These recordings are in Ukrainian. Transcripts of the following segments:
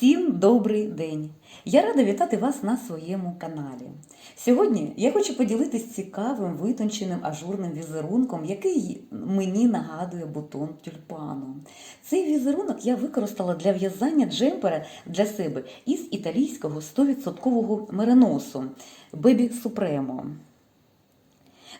Всім добрий день! Я рада вітати вас на своєму каналі. Сьогодні я хочу поділитися цікавим витонченим ажурним візерунком, який мені нагадує бутон тюльпану. Цей візерунок я використала для в'язання джемпера для себе із італійського 100% мериносу Бебі Супремо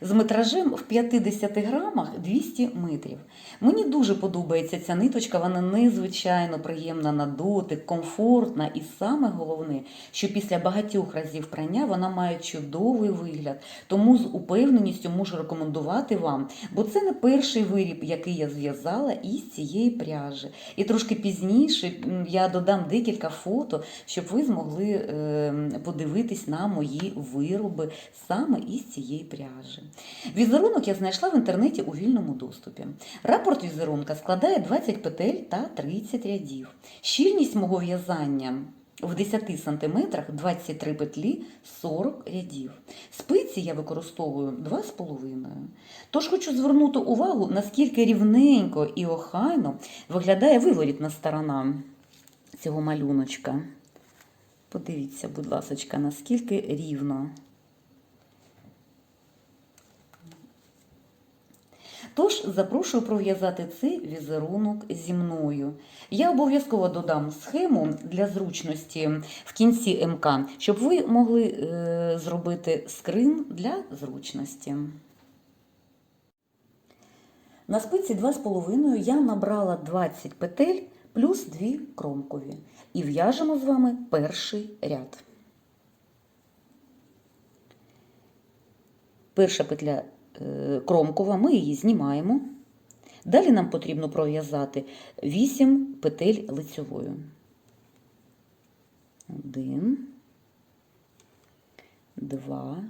з метражем в 50 грамах 200 метрів. Мені дуже подобається ця ниточка, вона незвичайно приємна на дотик, комфортна і саме головне, що після багатьох разів прання вона має чудовий вигляд. Тому з упевненістю можу рекомендувати вам, бо це не перший виріб, який я зв'язала із цієї пряжі. І трошки пізніше я додам декілька фото, щоб ви змогли е, подивитись на мої вироби саме із цієї пряжі. Візерунок я знайшла в інтернеті у вільному доступі. Рапорт візерунка складає 20 петель та 30 рядів. Щільність мого в'язання в 10 см 23 петлі 40 рядів. Спиці я використовую 2,5. Тож хочу звернути увагу, наскільки рівненько і охайно виглядає виворітна сторона цього малюночка. Подивіться, будь ласка, наскільки рівно. Тож запрошую пров'язати цей візерунок зі мною. Я обов'язково додам схему для зручності в кінці МК, щоб ви могли е, зробити скрин для зручності. На спиці 2,5 я набрала 20 петель плюс 2 кромкові. І в'яжемо з вами перший ряд. Перша петля кромкова, ми її знімаємо. Далі нам потрібно пров'язати 8 петель лицьовою. Один, два,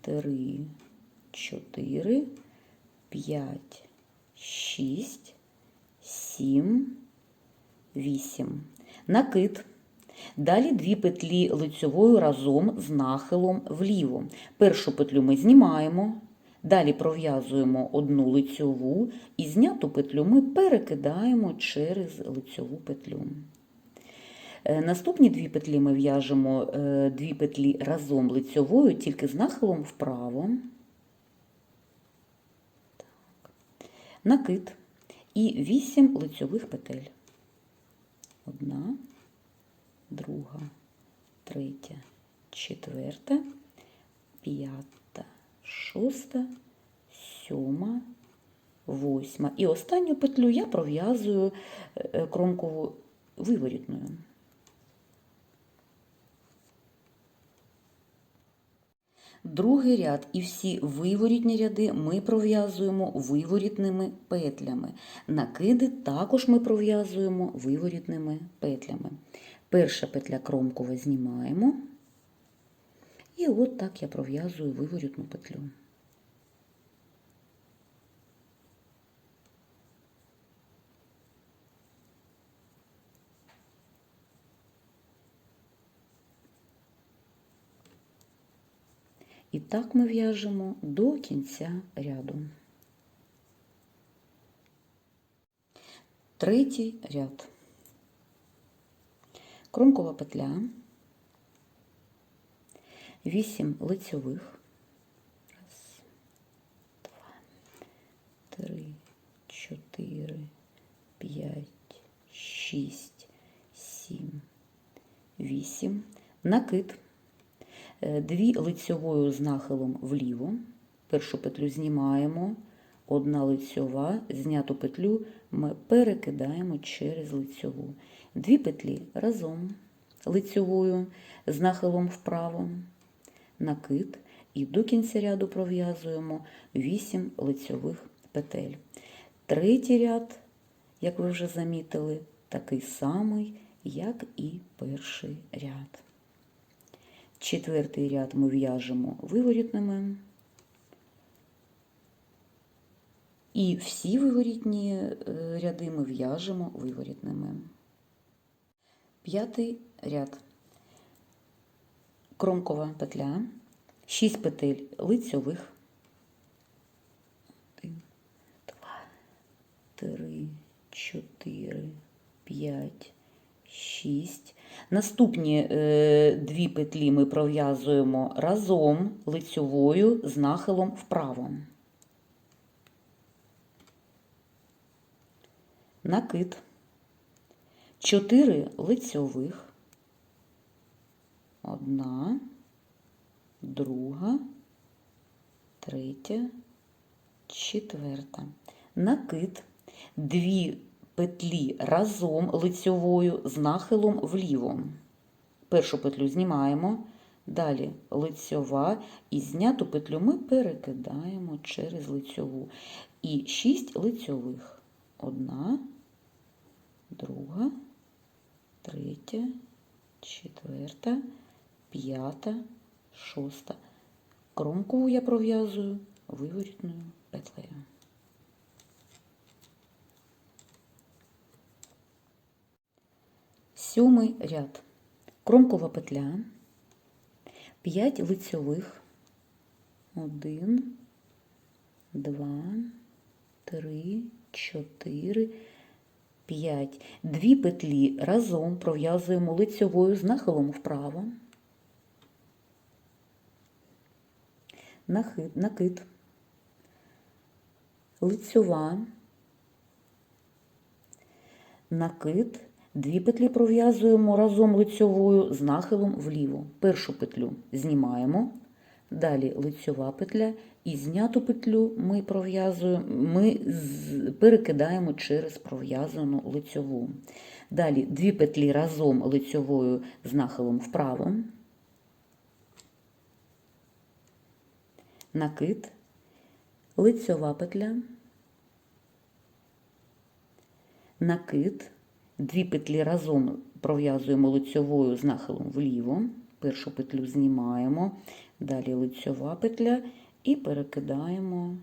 три, чотири, п'ять, шість, сім, вісім. Накид. Далі дві петлі лицьовою разом з нахилом вліво. Першу петлю ми знімаємо, далі пров'язуємо одну лицьову і зняту петлю ми перекидаємо через лицьову петлю. Е, Наступні дві петлі ми в'яжемо е, дві петлі разом лицьовою, тільки з нахилом вправо. Накид і 8 лицьових петель. Одна, друга, третя, четверта, п'ята, шоста, сьома, восьма. І останню петлю я пров'язую е, кромкову виворітною. Другий ряд і всі виворітні ряди ми пров'язуємо виворітними петлями. Накиди також ми пров'язуємо виворітними петлями. Перша петля кромкова знімаємо. І от так я пров'язую виворітну петлю. І так ми в'яжемо до кінця ряду. Третій ряд. Кромкова петля, 8 лицьових. Раз, два, три, чотири, п'ять, шість, сім, вісім. Накид. Е, Дві лицьовою з нахилом вліво. Першу петлю знімаємо, одна лицьова, зняту петлю ми перекидаємо через лицьову. Дві петлі разом лицьовою з нахилом вправо, накид і до кінця ряду пров'язуємо 8 лицьових петель. Третій ряд, як ви вже замітили, такий самий, як і перший ряд. Четвертий ряд ми в'яжемо виворітними. І всі виворітні е, ряди ми в'яжемо виворітними. П'ятий ряд. Кромкова петля, 6 петель лицьових. Один, два, три, чотири, п'ять, шість. 6. Наступні е, дві петлі ми пров'язуємо разом лицьовою з нахилом вправо. Накид. 4 лицьових. Одна, друга, третя, четверта. Накид. Дві петлі разом лицьовою з нахилом вліво. Першу петлю знімаємо, далі лицьова і зняту петлю ми перекидаємо через лицьову. І 6 лицьових. Одна, друга, третя, четверта, п'ята, шоста. Кромкову я пров'язую виворітною петлею. Сьомий ряд. Кромкова петля, 5 лицьових, 1, 2, 3, 4, 5. Дві петлі разом пров'язуємо лицьовою з нахилом вправо. Нахид, накид. Лицьова. Накид. Дві петлі пров'язуємо разом лицьовою з нахилом вліво. Першу петлю знімаємо, далі лицьова петля і зняту петлю ми ми перекидаємо через пров'язану лицьову. Далі дві петлі разом лицьовою з нахилом вправо. Накид, лицьова петля, накид. Дві петлі разом пров'язуємо лицьовою з нахилом вліво. Першу петлю знімаємо, далі лицьова петля і перекидаємо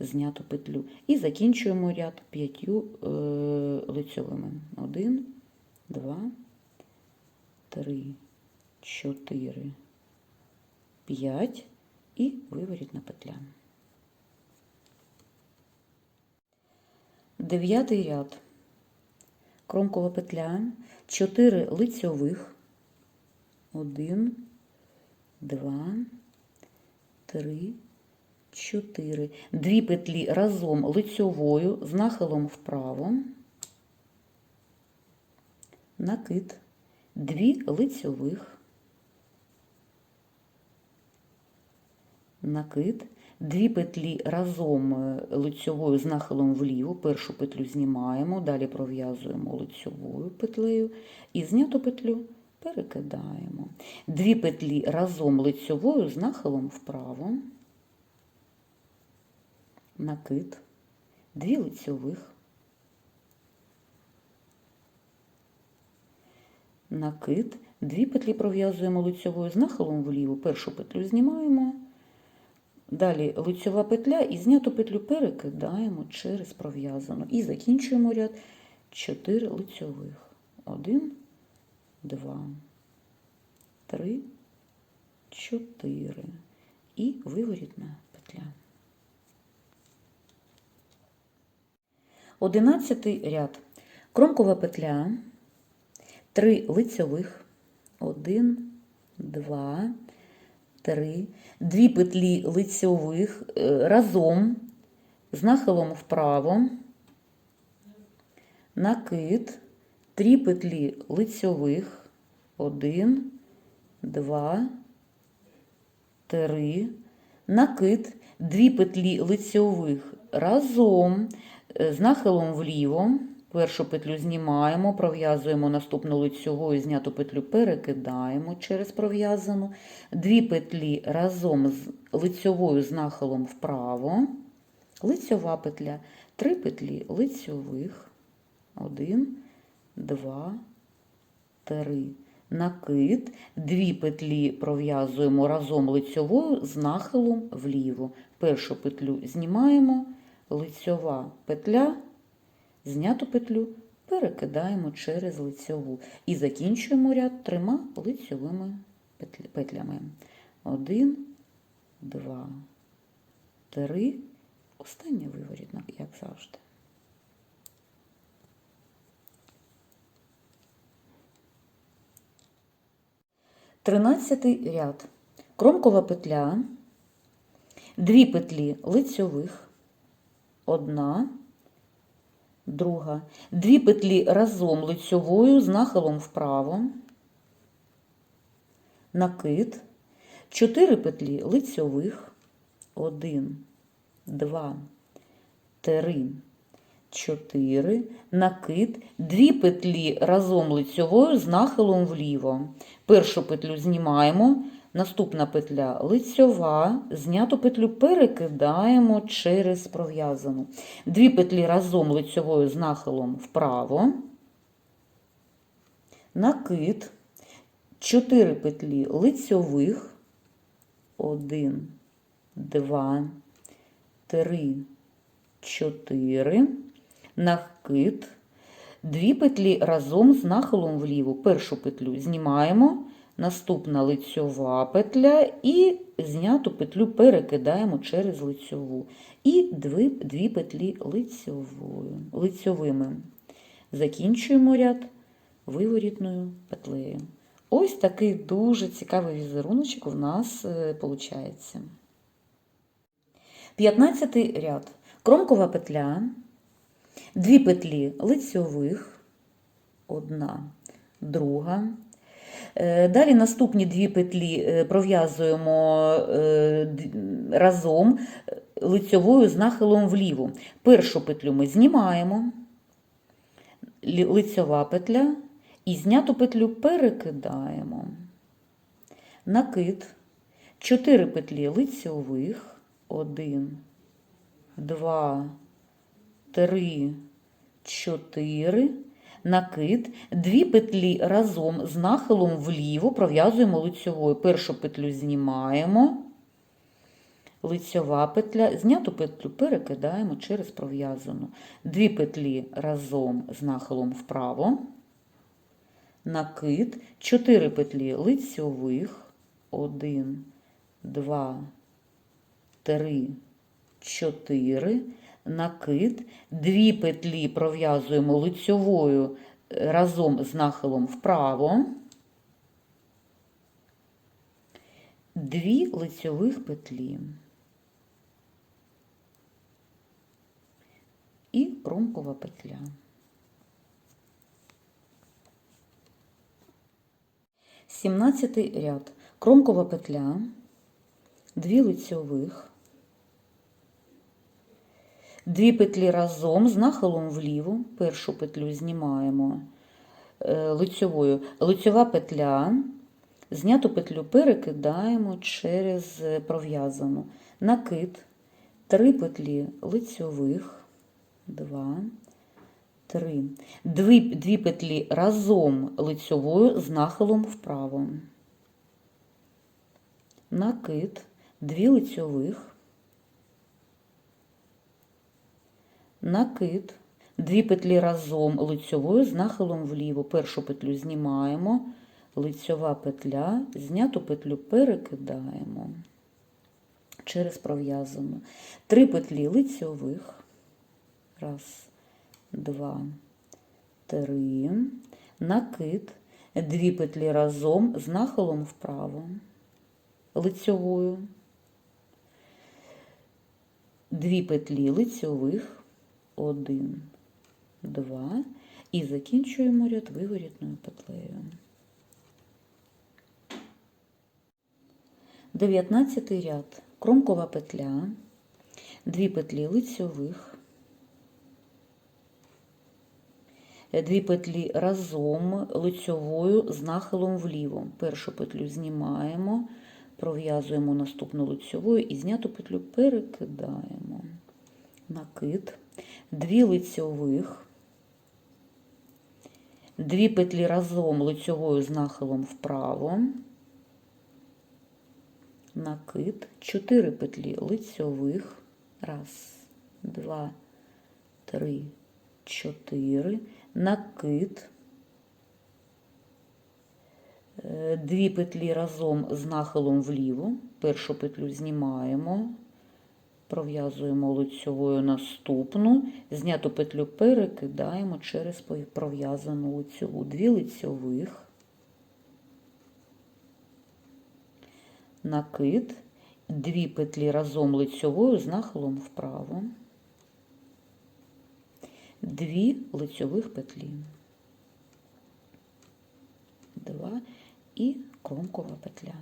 зняту петлю. І закінчуємо ряд п'ятью е, лицьовими. Один, два, три, чотири, п'ять і виворітна петля. Дев'ятий ряд. Кромкова петля, 4 лицьових, 1, 2, 3, 4. Дві петлі разом лицьовою з нахилом вправо, накид, дві лицьових, накид, Дві петлі разом е, лицьовою з нахилом вліво, першу петлю знімаємо, далі пров'язуємо лицьовою петлею. І зняту петлю перекидаємо. Дві петлі разом лицьовою з нахилом вправо, накид, дві лицьових, накид, дві петлі пров'язуємо лицьовою з нахилом вліво, першу петлю знімаємо. Далі лицьова петля і зняту петлю перекидаємо через пров'язану. І закінчуємо ряд 4 лицьових. 1, 2, 3, 4. І виворітна петля. Одинадцятий ряд. Кромкова петля, 3 лицьових, 1, 2, 3, дві петлі лицьових е, разом з нахилом вправо, накид, три петлі лицьових, 1, 2, 3, накид, дві петлі лицьових разом е, з нахилом вліво. Першу петлю знімаємо, пров'язуємо наступну лицьову, зняту петлю перекидаємо через пров'язану. Дві петлі разом з лицьовою з нахилом вправо. Лицьова петля. Три петлі лицьових. Один, два, три. Накид. Дві петлі пров'язуємо разом лицьовою з нахилом вліво. Першу петлю знімаємо, лицьова петля. Зняту петлю перекидаємо через лицьову і закінчуємо ряд трьома лицьовими петлями. Один, два, три. Остання виворітна, як завжди. Тринадцятий ряд. Кромкова петля, дві петлі лицьових, одна, друга, дві петлі разом лицьовою з нахилом вправо, накид, чотири петлі лицьових, один, два, три, Чотири накид, дві петлі разом лицьовою з нахилом вліво. Першу петлю знімаємо, наступна петля лицьова, зняту петлю перекидаємо через пров'язану. Дві петлі разом лицьовою з нахилом вправо, накид, Чотири петлі лицьових, 1, 2, 3, 4 навкид, дві петлі разом з нахилом вліву. Першу петлю знімаємо, наступна лицьова петля і зняту петлю перекидаємо через лицьову. І дві, дві петлі лицьовою, лицьовими. Закінчуємо ряд виворітною петлею. Ось такий дуже цікавий візеруночок у нас е, виходить. 15 ряд. Кромкова петля дві петлі лицьових, одна, друга. Е, Далі наступні дві петлі е, пров'язуємо е, разом лицьовою з нахилом вліво. Першу петлю ми знімаємо, лицьова петля і зняту петлю перекидаємо. Накид, 4 петлі лицьових, 1, 2, 3, 4, накид, дві петлі разом з нахилом вліво пров'язуємо лицьовою. Першу петлю знімаємо, лицьова петля, зняту петлю перекидаємо через пров'язану. Дві петлі разом з нахилом вправо, накид, 4 петлі лицьових, 1, 2, 3, 4, накид, дві петлі пров'язуємо лицьовою е, разом з нахилом вправо, дві лицьових петлі. І кромкова петля. Сімнадцятий ряд. Кромкова петля, дві лицьових, Дві петлі разом з нахилом вліво. Першу петлю знімаємо е, лицьовою. Лицьова петля, зняту петлю перекидаємо через пров'язану. Накид, три петлі лицьових, два, три. Дві, дві петлі разом лицьовою з нахилом вправо. Накид, дві лицьових. Накид, дві петлі разом лицьовою з нахилом вліво. Першу петлю знімаємо, лицьова петля, зняту петлю перекидаємо через пров'язану. Три петлі лицьових. Раз, два, три. Накид, дві петлі разом з нахилом вправо, лицьовою. Дві петлі лицьових. Один, два. І закінчуємо ряд виворітною петлею. 19 ряд. Кромкова петля, дві петлі лицьових, дві петлі разом лицьовою з нахилом вліво. Першу петлю знімаємо, пров'язуємо наступну лицьовою і зняту петлю перекидаємо. Накид дві лицьових, дві петлі разом лицьовою з нахилом вправо, накид, чотири петлі лицьових, раз, два, три, чотири, накид, Е, дві петлі разом з нахилом вліво, першу петлю знімаємо, пров'язуємо лицьовою наступну, зняту петлю перекидаємо через пров'язану лицьову. Дві лицьових, накид, дві петлі разом лицьовою з нахилом вправо, дві лицьових петлі, два. І кромкова петля.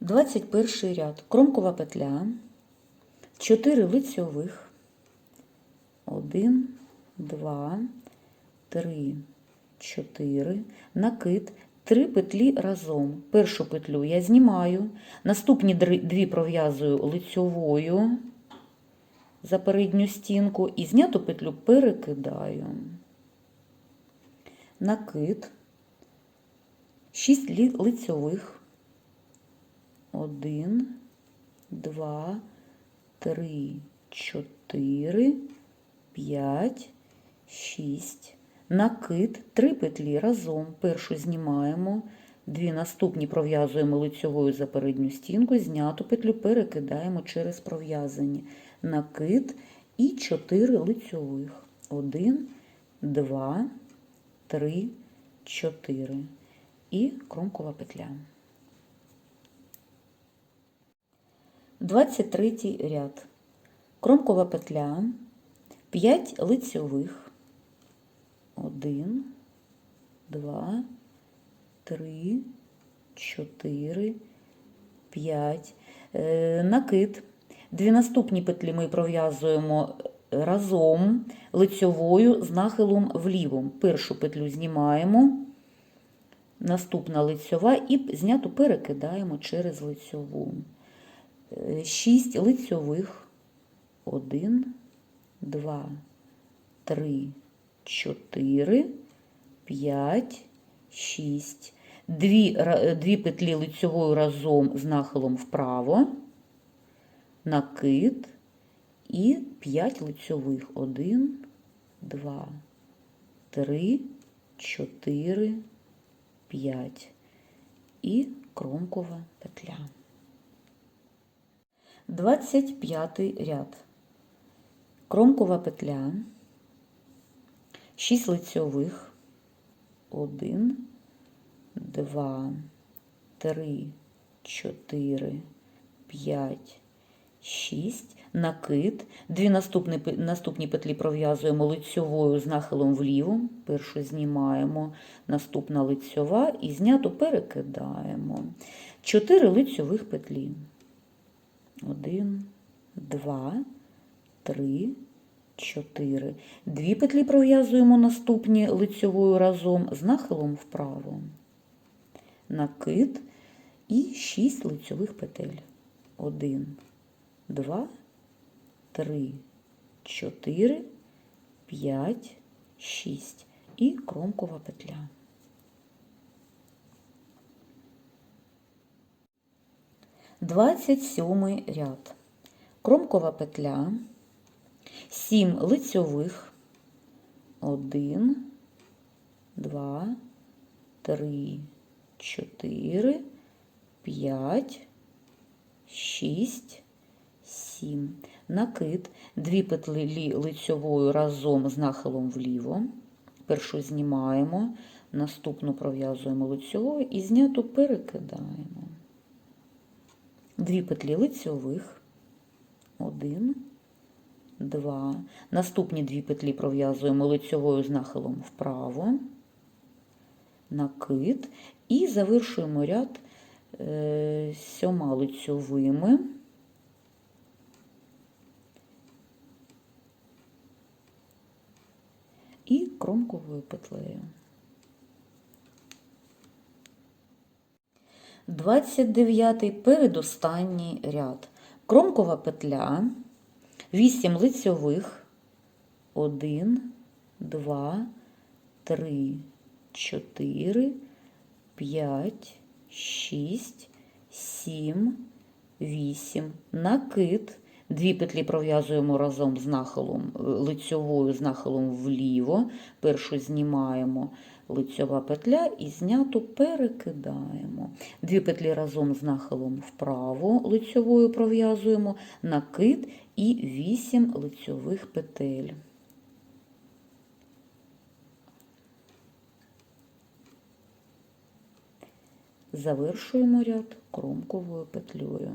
21 ряд. Кромкова петля, 4 лицьових, 1, 2, 3, 4, накид, 3 петлі разом. Першу петлю я знімаю, наступні дві пров'язую лицьовою за передню стінку і зняту петлю перекидаю. Накид, 6 лицьових. Один, два, три, чотири, п'ять, шість. Накид, три петлі разом. Першу знімаємо, дві наступні пров'язуємо лицьовою за передню стінку, зняту петлю перекидаємо через пров'язані. Накид і чотири лицьових. Один, два, три, чотири. І кромкова петля. 23 ряд. Кромкова петля, 5 лицьових, 1, 2, 3, 4, 5. Е, Накид. Дві наступні петлі ми пров'язуємо разом лицьовою з нахилом вліво. Першу петлю знімаємо, наступна лицьова і зняту перекидаємо через лицьову. 6 лицьових, 1, 2, 3, 4, 5, 6. Дві, дві петлі лицьовою разом з нахилом вправо, накид і 5 лицьових. 1, 2, 3, 4, 5. І кромкова петля. 25 ряд. Кромкова петля, 6 лицьових, 1, 2, 3, 4, 5, 6, накид. Дві наступні, наступні петлі пров'язуємо лицьовою з нахилом вліво. Першу знімаємо, наступна лицьова і зняту перекидаємо. 4 лицьових петлі. Один, два, три, чотири. Дві петлі пров'язуємо наступні лицьовою разом з нахилом вправо. Накид і шість лицьових петель. Один, два, три, чотири, п'ять, шість. І кромкова петля. 27 ряд. Кромкова петля, 7 лицьових, 1, 2, 3, 4, 5, 6, 7. Накид, дві петлі лицьовою разом з нахилом вліво. Першу знімаємо, наступну пров'язуємо лицьовою і зняту перекидаємо. Дві петлі лицьових, один, два. Наступні дві петлі пров'язуємо лицьовою з нахилом вправо, накид і завершуємо ряд е, сьома лицьовими. І кромковою петлею. 29 передостанній ряд. Кромкова петля, 8 лицьових, 1, 2, 3, 4, 5, 6, 7, 8. Накид. Дві петлі пров'язуємо разом з нахилом е, лицьовою з нахилом вліво. Першу знімаємо лицьова петля і зняту перекидаємо. Дві петлі разом з нахилом вправо лицьовою пров'язуємо, накид і 8 лицьових петель. завершуємо ряд кромковою петлею.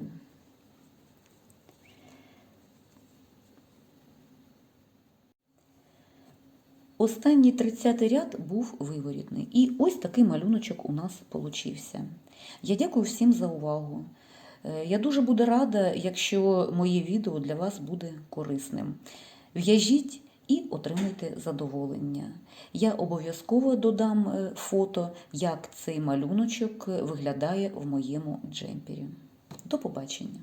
Останній 30 ряд був виворітний. І ось такий малюночок у нас получився. Я дякую всім за увагу. Е, Я дуже буду рада, якщо моє відео для вас буде корисним. В'яжіть і отримайте задоволення. Я обов'язково додам е, фото, як цей малюночок виглядає в моєму джемпері. До побачення!